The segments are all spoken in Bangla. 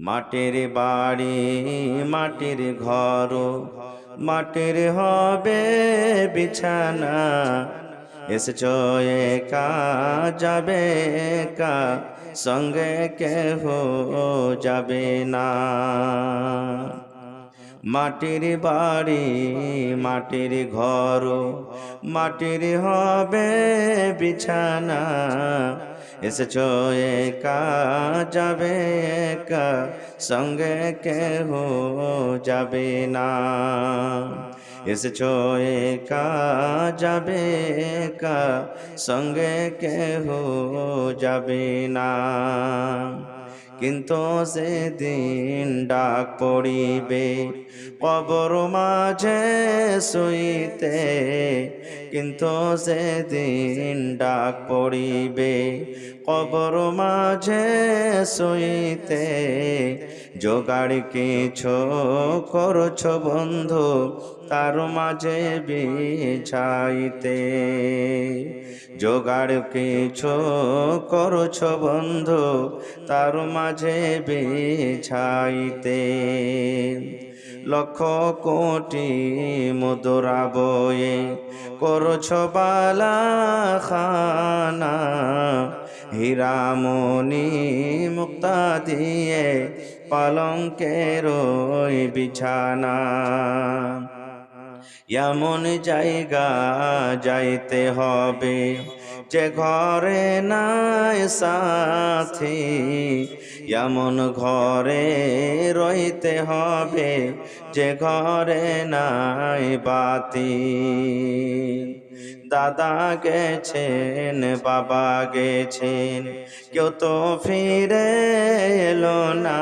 মাটির বাড়ি, মাটির ঘর, মাটির হবে বিছানা। এসেছ একা, যাবে একা, সঙ্গে কেহ যাবে না। মাটির বাড়ি, মাটির ঘর, মাটির হবে বিছানা। এসেছ একা, যাবে একা, সঙ্গে কেহ যাবে না। এসেছ একা, যাবে একা, সঙ্গে কেহ যাবে না। কিন্তু সেদিন ডাক পড়িবে, কবর মাঝে শুইতে কিন্তু সেদিন ডাক পড়িবে, কবর মাঝে শুইতে জোগাড় কিছু করছ বন্ধু, তার মাঝে বিছাইতে জোগাড় কিছু করছ বন্ধু, তার মাঝে বিছাইতে লক্ষ কোটি মুদ্রা বয়ে করছ বালা খানা হীরামণি মুক্তা দিয়ে পালঙ্কের বিছানা। এমন জায়গা যাইতে হবে যে ঘরে নাই সাথী। এমন ঘরে রইতে হবে যে ঘরে নাই বাতি। দাদা গেছেন, বাবা গেছেন, কেউ তো ফিরে এলো না।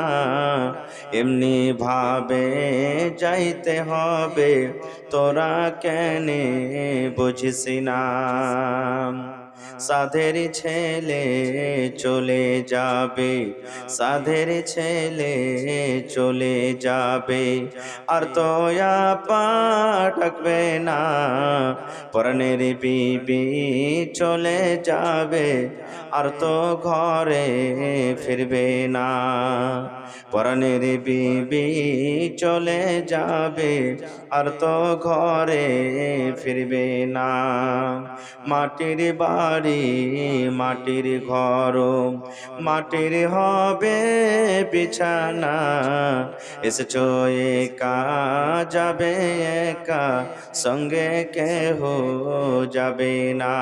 এমনি ভাবে যাইতে হবে, তোরা কেনে বুঝিস না। সাধের ছেলে চলে যাবে, সাধের ছেলে চলে যাবে। আর তো পা ডাকবে না, পরনের বিবি চলে যাবে। আর তো ঘরে ফিরবে না। পরনের বিবি চলে যাবে, আর তো ঘরে ফিরবে না। মাটির বাড়ি, মাটির ঘর, মাটির হবে বিছানা। এসেছ একা, যাবে একা, সঙ্গে কেহ যাবে না।